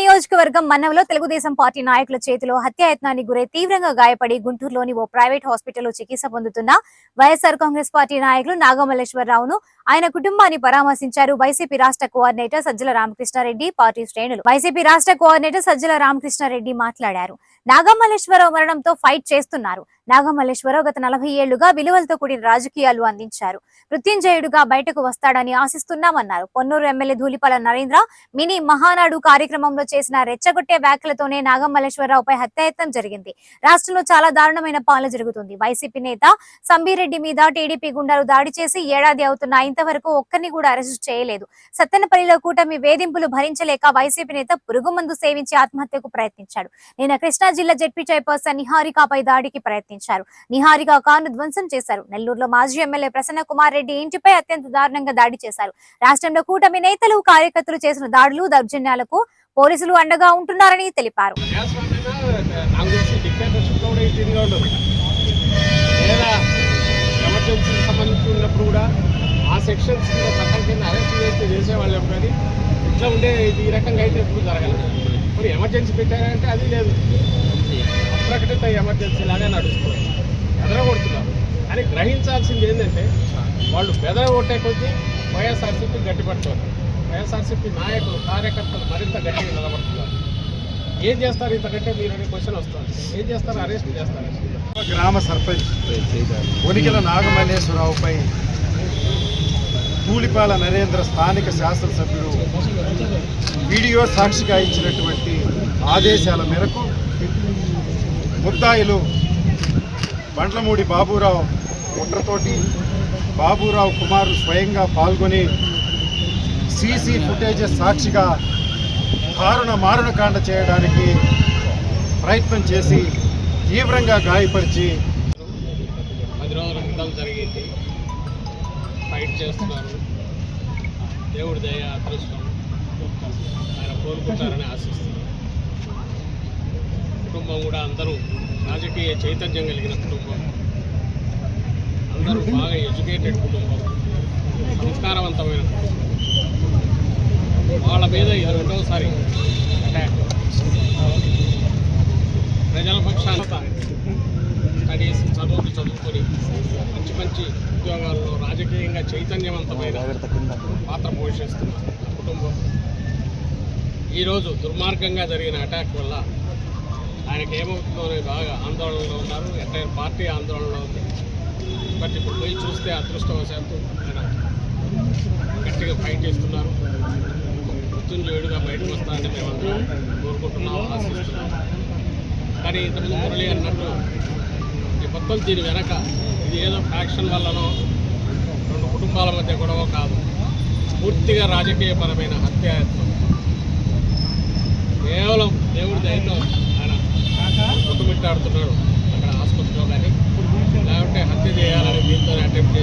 నియోజకవర్గం మన్నవలో తెలుగుదేశం పార్టీ నాయకుల చేతిలో హత్యాయత్నానికి గురై తీవ్రంగా గాయపడి గుంటూరులోని ఓ ప్రైవేట్ హాస్పిటల్లో చికిత్స పొందుతున్న వైఎస్ఆర్ కాంగ్రెస్ పార్టీ నాయకులు నాగమల్లేశ్వరరావును ఆయన కుటుంబాన్ని పరామర్శించారు. వైసీపీ రాష్ట్ర కోఆర్డినేటర్ సజ్జల రామకృష్ణారెడ్డి పార్టీ శ్రేణులు. వైసీపీ రాష్ట్ర కోఆర్డినేటర్ సజ్జల రామకృష్ణారెడ్డి మాట్లాడారు. నాగమల్లేశ్వరరావు మరణంతో ఫైట్ చేస్తున్నారు. నాగమల్లేశ్వరరావు గత నలభై ఏళ్ళుగా విలువలతో కూడిన రాజకీయాలు అందించారు. మృత్యుంజయుడుగా బయటకు వస్తాడని ఆశిస్తున్నామన్నారు. పొన్నూరు ఎమ్మెల్యే ధూళిపాల నరేంద్ర మినీ మహానాడు కార్యక్రమంలో చేసిన రెచ్చగొట్టే వ్యాఖ్యలతోనే నాగమల్లేశ్వరరావుపై హత్యాయత్నం జరిగింది. రాష్ట్రంలో చాలా దారుణమైన పాలన జరుగుతుంది. వైసీపీ నేత సంబీరెడ్డి మీద టీడీపీ గుండాలు దాడి చేసి ఏడాది అవుతున్నా ఇంతవరకు ఒక్కరిని కూడా అరెస్టు చేయలేదు. సత్తెనపల్లిలో కూటమి వేధింపులు భరించలేక వైసీపీ నేత పురుగుమందు సేవించి ఆత్మహత్యకు ప్రయత్నించాడు. నిన్న కృష్ణా జిల్లా జడ్పీ చైర్పర్సన్ నిహారికపై దాడికి ప్రయత్నించారు. నిహారిక కాను ధ్వంసం చేశారు. నెల్లూరులో మాజీ ఎమ్మెల్యే ప్రసన్న కుమార్ రెడ్డి ఇంటిపై అత్యంత దారుణంగా దాడి చేశారు. రాష్ట్రంలో కూటమి నేతలు కార్యకర్తలు చేసిన దాడులు దౌర్జన్యాలకు పోలీసులు అండగా ఉంటున్నారని తెలిపారు. ప్రజాస్వామ్యంగా కూడా ఆ సెక్షన్స్ కింద చట్టం కింద అరెస్ట్ చేస్తే చేసేవాళ్ళం కానీ ఇట్లా ఉండే ఈ రకంగా అయితే ఎప్పుడు జరగలేదు. మరి ఎమర్జెన్సీ పెట్టారంటే అది లేదు. అప్రకటిత ఎమర్జెన్సీ లాగా నడుస్తుంది. బెదరగొడుతున్నారు. కానీ గ్రహించాల్సింది ఏంటంటే వాళ్ళు బెదరగొట్టే కొద్దీ వైఎస్ఆర్సీపీ గట్టిపడుతుంది. వైఎస్ఆర్సీపీ నాయకులు కార్యకర్తలు మరింత గట్టిగా నిలబడుతున్నారు. ఏం చేస్తారు ఇంతకంటే మీరు అనే క్వశ్చన్ వస్తుంది. ఏం చేస్తారు? అరెస్ట్ చేస్తారు. గ్రామ సర్పంచ్ ఒనికెల నాగమల్లేశ్వరరావుపై కూలిపాల నరేంద్ర స్థానిక శాసనసభ్యుడు వీడియో సాక్షిగా ఇచ్చినటువంటి ఆదేశాల మేరకు ముద్దాయిలు బండ్లమూడి బాబురావు కుట్రతోటి బాబురావు కుమారు స్వయంగా పాల్గొని సీసీ ఫుటేజెస్ సాక్షిగా దారుణ మారణకాండ చేయడానికి ప్రయత్నం చేసి తీవ్రంగా గాయపరిచి పది రోజుల క్రితం జరిగింది. ఫైట్ చేస్తున్నారు. దేవుడి దయ అదృష్టం. ఆయన కోరుకుంటారని ఆశిస్తున్నారు కుటుంబం కూడా అందరూ రాజకీయ చైతన్యం కలిగిన కుటుంబం. అందరూ బాగా ఎడ్యుకేటెడ్ కుటుంబం. సంస్కారవంతమైన కుటుంబం. వాళ్ళ మీద ఇది రెండవసారి అటాక్. ప్రజల పక్షాన స్టడీస్ చదువులు చదువుకొని మంచి మంచి ఉద్యోగాల్లో రాజకీయంగా చైతన్యవంతమైన పాత్ర పోషిస్తున్న కుటుంబం. ఈరోజు దుర్మార్గంగా జరిగిన అటాక్ వల్ల ఆయనకి ఏమవుతుందో బాగా ఆందోళనలో ఉన్నారు. ఎంటైర్ పార్టీ ఆందోళనలో ఉంది. బట్ ఇప్పుడు పోయి చూస్తే అదృష్టవశాత్తు ఆయన గట్టిగా ఫైట్ చేస్తున్నారు. మృత్యుంజయుడిగా బయటకు వస్తారని మేమందరం కోరుకుంటున్నాం ఆశిస్తున్నాం. కానీ ఇంతకుముందు మురళి అన్నట్టు ఈ మొత్తం దీని వెనక ఇది ఏదో ఫ్యాక్షన్ వల్లనో రెండు కుటుంబాల మధ్య గొడవ కాదు. పూర్తిగా రాజకీయపరమైన హత్యాయత్నం. కేవలం మాట్లాడుతున్నారు అక్కడ ఆసుపత్రిలో కానీ లేకుంటే హత్య చేయాలని దీంతో అటెంప్ట్